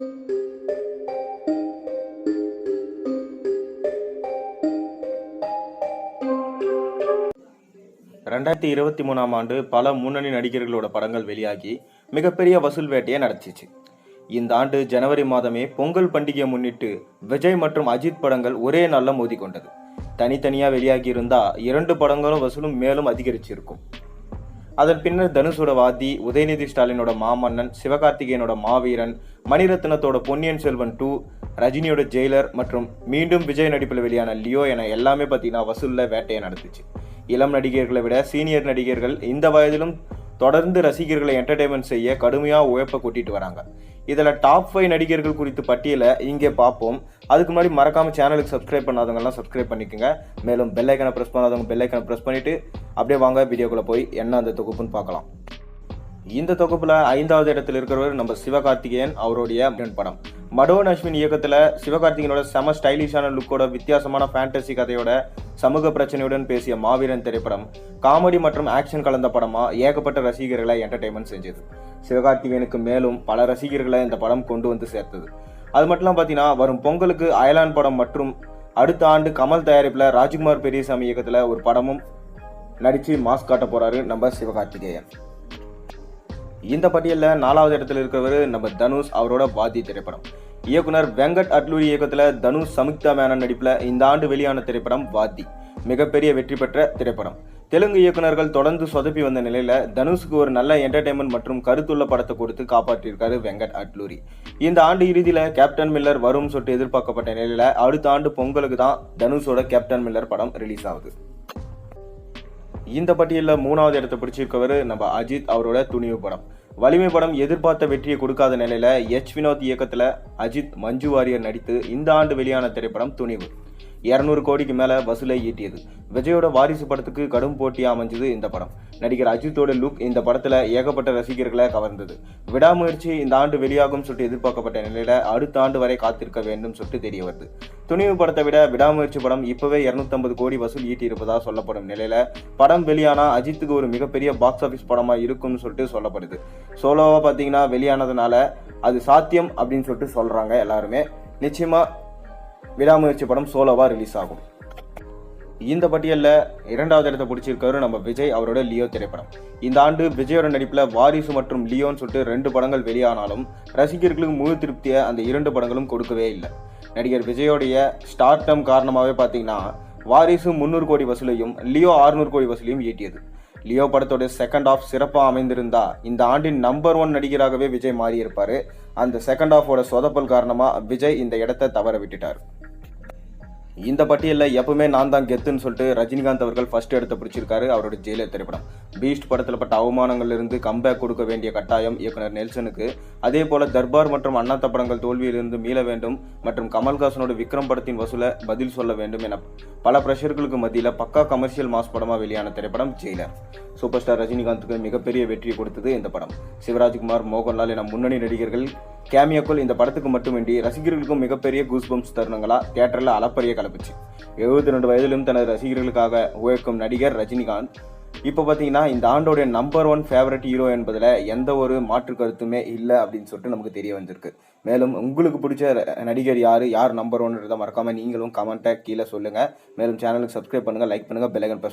ரெண்டாயிரத்தி இருபத்தி மூணாம் ஆண்டு பல முன்னணி நடிகர்களோட படங்கள் வெளியாகி மிகப்பெரிய வசூல் வேட்டையை நடத்திச்சு. இந்த ஆண்டு ஜனவரி மாதமே பொங்கல் பண்டிகையை முன்னிட்டு விஜய் மற்றும் அஜித் படங்கள் ஒரே நாளில் மோதிக்கொண்டது. தனித்தனியாக வெளியாகி இருந்தால் இரண்டு படங்களும் வசூலும் மேலும் அதிகரிச்சிருக்கும். அதன் பின்னர் தனுஷோட வாதி உதயநிதி ஸ்டாலினோட மாமன்னன் சிவகார்த்திகேயனோட மாவீரன் மணிரத்னத்தோட பொன்னியின் செல்வன் டூ ரஜினியோட ஜெயிலர் மற்றும் மீண்டும் விஜய் நடிப்பில் வெளியான லியோ என எல்லாமே பார்த்தீங்கன்னா வசூலில் வேட்டையை நடந்துச்சு இளம் நடிகர்களை விட சீனியர் நடிகர்கள் இந்த வயதிலும் தொடர்ந்து ரசிகர்களை என்டர்டைன்மெண்ட் செய்ய கடுமையாக உழைப்பை கூட்டிட்டு வராங்க. இதில் டாப் ஃபைவ் நடிகர்கள் குறித்து பட்டியலை இங்கே பார்ப்போம். அதுக்கு முன்னாடி மறக்காமல் சேனலுக்கு சப்ஸ்கிரைப் பண்ணாதவங்கலாம் சப்ஸ்கிரைப் பண்ணிக்கோங்க. மேலும் பெல்லைக்கனை ப்ரெஸ் பண்ணாதவங்க பெல்லைக்கனை ப்ரெஸ் பண்ணிட்டு அப்படியே வாங்க வீடியோக்குள்ளே போய் என்ன அந்த தொகுப்புன்னு பார்க்கலாம். இந்த தொகுப்பில் ஐந்தாவது இடத்தில் இருக்கிறவர் நம்ம சிவகார்த்திகேயன் அவருடைய படம். மடோன் அஸ்வின் இயக்கத்தில் சிவகார்த்திகேயனோட செம ஸ்டைலிஷான லுக்கோட வித்தியாசமான ஃபேண்டசி கதையோட சமூக பிரச்சனையுடன் பேசிய மாவீரன் திரைப்படம் காமெடி மற்றும் ஆக்ஷன் கலந்த படமாக ஏகப்பட்ட ரசிகர்களை என்டர்டைன்மெண்ட் செஞ்சது. சிவகார்த்திகேயனுக்கு மேலும் பல ரசிகர்களை இந்த படம் கொண்டு வந்து சேர்த்தது. அது மட்டும் பார்த்தீங்கன்னா வரும் பொங்கலுக்கு அயலான் படம் மற்றும் அடுத்த ஆண்டு கமல் தயாரிப்பில் ராஜ்குமார் பெரியசாமி இயக்கத்தில் ஒரு படமும் நடிச்சு மாஸ் காட்ட போகிறாரு நம்ம சிவகார்த்திகேயன். இந்த பட்டியலில் நாலாவது இடத்துல இருக்கிறவர் நம்ம தனுஷ் அவரோட வாதி திரைப்படம். இயக்குனர் வெங்கட் அட்லூரி இயக்கத்தில் தனுஷ் சமுக்தா மேனன் நடிப்பில் இந்த ஆண்டு வெளியான திரைப்படம் வாத்தி மிகப்பெரிய வெற்றி பெற்ற திரைப்படம். தெலுங்கு இயக்குனர்கள் தொடர்ந்து சொதப்பி வந்த நிலையில் தனுஷுக்கு ஒரு நல்ல என்டர்டைன்மெண்ட் மற்றும் கருத்துள்ள படத்தை கொடுத்து காப்பாற்றியிருக்காரு வெங்கட் அட்லூரி. இந்த ஆண்டு இறுதியில் கேப்டன் மில்லர் வரும் சொட்டு எதிர்பார்க்கப்பட்ட நிலையில் அடுத்த ஆண்டு பொங்கலுக்கு தான் தனுஷோட கேப்டன் மில்லர் படம் ரிலீஸ் ஆகுது. இந்த பட்டியலில் மூணாவது இடத்தை பிடிச்சிருக்கவர் நம்ம அஜித் அவரோட துணிவு படம். வலிமை படம் எதிர்பார்த்த வெற்றியை கொடுக்காத நிலையில எச் வினோத் இயக்கத்தில் அஜித் மஞ்சு வாரியர் நடித்து இந்த ஆண்டு வெளியான திரைப்படம் துணிவு. இரநூறு கோடிக்கு மேலே வசூலை ஈட்டியது விஜயோட வாரிசு படத்துக்கு கடும் போட்டியாக அமைஞ்சது இந்த படம். நடிகர் அஜித்தோட லுக் இந்த படத்தில் ஏகப்பட்ட ரசிகர்களை கவர்ந்தது. விடாமுயற்சி இந்த ஆண்டு வெளியாகும் சொல்லிட்டு எதிர்பார்க்கப்பட்ட நிலையில் அடுத்த ஆண்டு வரை காத்திருக்க வேண்டும் சொல்லிட்டு தெரிய வருது. துணிவு படத்தை விட விடாமுயற்சி படம் இப்போவே இரநூத்தம்பது கோடி வசூல் ஈட்டியிருப்பதாக சொல்லப்படும் நிலையில் படம் வெளியானா அஜித்துக்கு ஒரு மிகப்பெரிய பாக்ஸ் ஆஃபீஸ் படமாக இருக்கும்னு சொல்லிட்டு சொல்லப்படுது. சோலோவாக பார்த்தீங்கன்னா வெளியானதுனால அது சாத்தியம் அப்படின்னு சொல்லிட்டு சொல்கிறாங்க எல்லாருமே. நிச்சயமாக விடாமுயற்சி படம் சோலோவாக ரிலீஸ் ஆகும். இந்த பட்டியலில் இரண்டாவது இடத்தை பிடிச்சிருக்காரு நம்ம விஜய் அவரோட லியோ திரைப்படம். இந்த ஆண்டு விஜயோட நடிப்பில் வாரிசு மற்றும் லியோன்னு சொல்லிட்டு ரெண்டு படங்கள் வெளியானாலும் ரசிகர்களுக்கு முழு திருப்தியை அந்த இரண்டு படங்களும் கொடுக்கவே இல்லை. நடிகர் விஜயோடைய ஸ்டார் டம் காரணமாகவே பார்த்தீங்கன்னா வாரிசு முந்நூறு கோடி வசூலையும் லியோ 600 கோடி வசூலையும் ஈட்டியது. லியோ படத்தோட செகண்ட் ஆஃப் சிறப்பாக அமைந்திருந்தா இந்த ஆண்டின் நம்பர் ஒன் நடிகராகவே விஜய் மாறியிருப்பார். அந்த செகண்ட் ஆஃபோட சொதப்பல் காரணமாக விஜய் இந்த இடத்தை தவற விட்டுட்டார். இந்த பட்டியலில் எப்பவுமே நான் தான் கெத்துன்னு சொல்லிட்டு ரஜினிகாந்த் அவர்கள் ஃபர்ஸ்ட் எடுத்து பிடிச்சிருக்காரு அவரோட ஜெயிலர் திரைப்படம். பீஸ்ட் படத்தில் பட்ட அவமானங்களிலிருந்து கம்பேக் கொடுக்க வேண்டிய கட்டாயம் இயக்குனர் நெல்சனுக்கு. அதே போல தர்பார் மற்றும் அண்ணாத்த படங்கள் தோல்வியிலிருந்து மீள வேண்டும் மற்றும் கமல்ஹாசனோட விக்ரம் படத்தின் வசூல பதில் சொல்ல வேண்டும் என பல பிரஷர்களுக்கு மத்தியில் பக்கா கமர்ஷியல் மாஸ் படமாக வெளியான திரைப்படம் ஜெயிலர். சூப்பர் ஸ்டார் ரஜினிகாந்துக்கு மிகப்பெரிய வெற்றியை கொடுத்தது இந்த படம். சிவராஜ்குமார் மோகன்லால் என முன்னணி நடிகர்கள் கேமியோக்கள் இந்த படத்துக்கு மட்டுமின்றி ரசிகர்களுக்கும் மிகப்பெரிய கூஸ்பம்ஸ் தருணங்களா தியேட்டரில் அளப்பரிய கலப்புச்சு. எழுபத்தி ரெண்டு வயதிலும் தனது ரசிகர்களுக்காக உழைக்கும் நடிகர் ரஜினிகாந்த் இப்போ பார்த்தீங்கன்னா இந்த ஆண்டோடைய நம்பர் ஒன் ஃபேவரட் ஹீரோ என்பதில் எந்த ஒரு மாற்று கருத்துமே இல்லை அப்படின்னு சொல்லிட்டு நமக்கு தெரிய வந்திருக்கு. மேலும் உங்களுக்கு பிடிச்ச நடிகர் யார் யார் நம்பர் ஒன்றதை மறக்காமல் நீங்களும் கமெண்ட்டை கீழே சொல்லுங்கள் மேலும் சேனலுக்கு சப்ஸ்கிரைப் பண்ணுங்கள் லைக் பண்ணுங்கள் பெல்லைக்கன் ப்ரெஸ்